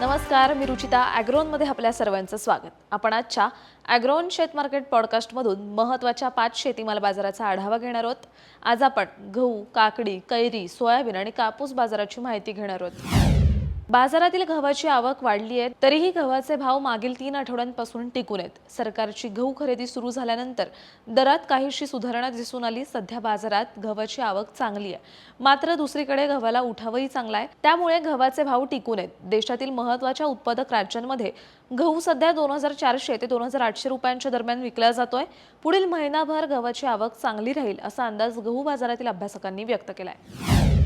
नमस्कार मी रुचिता ॲग्रोनमध्ये आपल्या सर्वांचं स्वागत. आपण आजच्या ॲग्रोन शेत मार्केट पॉडकास्टमधून महत्त्वाच्या पाच शेतीमाल बाजाराचा आढावा घेणार आहोत. आज आपण गहू काकडी कैरी सोयाबीन आणि कापूस बाजाराची माहिती घेणार आहोत. बाजारातील गव्हाची आवक वाढली आहे तरीही गव्हाचे भाव मागील तीन आठवड्यांपासून टिकून आहेत. सरकारची गहू खरेदी सुरू झाल्यानंतर दरात काहीशी सुधारणा दिसून आली. सध्या बाजारात गव्हाची आवक चांगली आहे. मात्र दुसरीकडे गव्हाला उठावही चांगला आहे. त्यामुळे गव्हाचे भाव टिकून आहेत. देशातील महत्त्वाच्या उत्पादक राज्यांमध्ये गहू सध्या दोन हजार चारशे ते दोन हजार आठशे रुपयांच्या दरम्यान विकला जातोय. पुढील महिनाभर गव्हाची आवक चांगली राहील असा अंदाज गहू बाजारातील अभ्यासकांनी व्यक्त केलाय.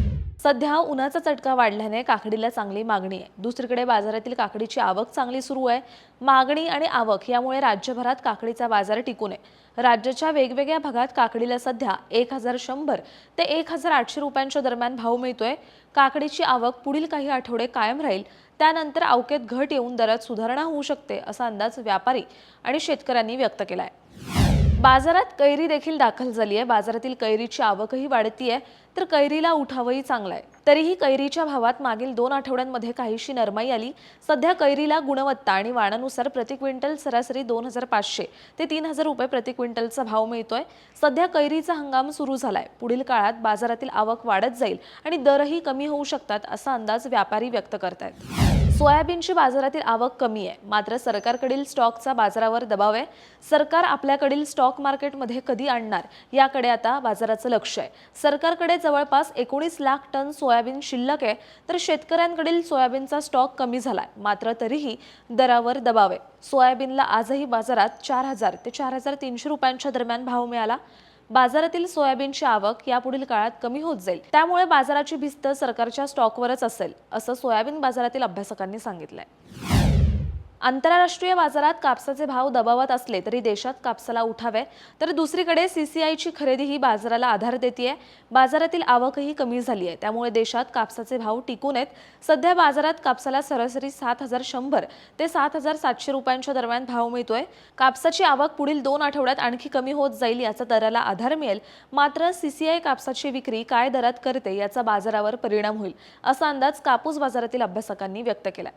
सध्या उन्हाचा चटका वाढल्याने काकडीला चांगली मागणी आहे. दुसरीकडे बाजारातील काकडीची आवक चांगली सुरू आहे. मागणी आणि आवक यामुळे राज्यभरात काकडीचा बाजार टिकून आहे. राज्याच्या वेगवेगळ्या भागात काकडीला सध्या एक हजार शंभर ते एक हजार आठशे रुपयांच्या दरम्यान भाव मिळतोय. काकडीची आवक पुढील काही आठवडे कायम राहील. त्यानंतर अवकेत घट येऊन दरात सुधारणा होऊ शकते असा अंदाज व्यापारी आणि शेतकऱ्यांनी व्यक्त केला आहे बाजारात कैरी देखील दाखल झाली आहे. बाजारातील कैरीची आवकही वाढती आहे. तर कैरीला उठावही चांगला आहे. तरीही कैरीच्या भावात मागील दोन आठवड्यांमध्ये काहीशी नरमाई आली. सध्या कैरीला गुणवत्ता आणि वाणानुसार प्रति क्विंटल सरासरी दोन हजार पाचशे ते तीन हजार रुपये प्रति क्विंटलचा भाव मिळतोय. सध्या कैरीचा हंगाम सुरू झालाय. पुढील काळात बाजारातील आवक वाढत जाईल आणि दरही कमी होऊ शकतात असा अंदाज व्यापारी व्यक्त करतायत. सोयाबीनची बाजारातील आवक कमी आहे. मात्र सरकारकडील स्टॉकचा बाजारावर दबाव आहे. सरकार आपल्याकडील स्टॉक मार्केटमध्ये कधी आणणार याकडे आता बाजाराचं लक्ष आहे. सरकारकडे जवळपास एकोणीस लाख टन सोयाबीन शिल्लक आहे. तर शेतकऱ्यांकडील सोयाबीनचा स्टॉक कमी झालाय. मात्र तरीही दरावर दबाव आहे. सोयाबीनला आजही बाजारात चार हजार ते चार हजार तीनशे रुपयांच्या दरम्यान भाव मिळाला. बाजारातील सोयाबीनची आवक यापुढील काळात कमी होत जाईल. त्यामुळे बाजाराची भिस्त सरकारच्या स्टॉकवरच असेल असं सोयाबीन बाजारातील अभ्यासकांनी सांगितलंय. आंतरराष्ट्रीय बाजारात कापसाचे भाव दबावात असले तरी देशात कापसाला उठावे. तर दुसरीकडे सीसीआयची खरेदी ही बाजाराला आधार देते बाजारातील आवकही कमी झाली आहे त्यामुळे देशात कापसाचे भाव टिकून आहेत सध्या बाजारात कापसाला सरासरी सात हजार शंभर ते सात हजार सातशे रुपयांच्या दरम्यान भाव मिळतोय. कापसाची आवक पुढील दोन आठवड्यात आणखी कमी होत जाईल याचा दराला आधार मिळेल. मात्र सीसीआय कापसाची विक्री काय दरात करते याचा बाजारावर परिणाम होईल असा अंदाज कापूस बाजारातील अभ्यासकांनी व्यक्त केला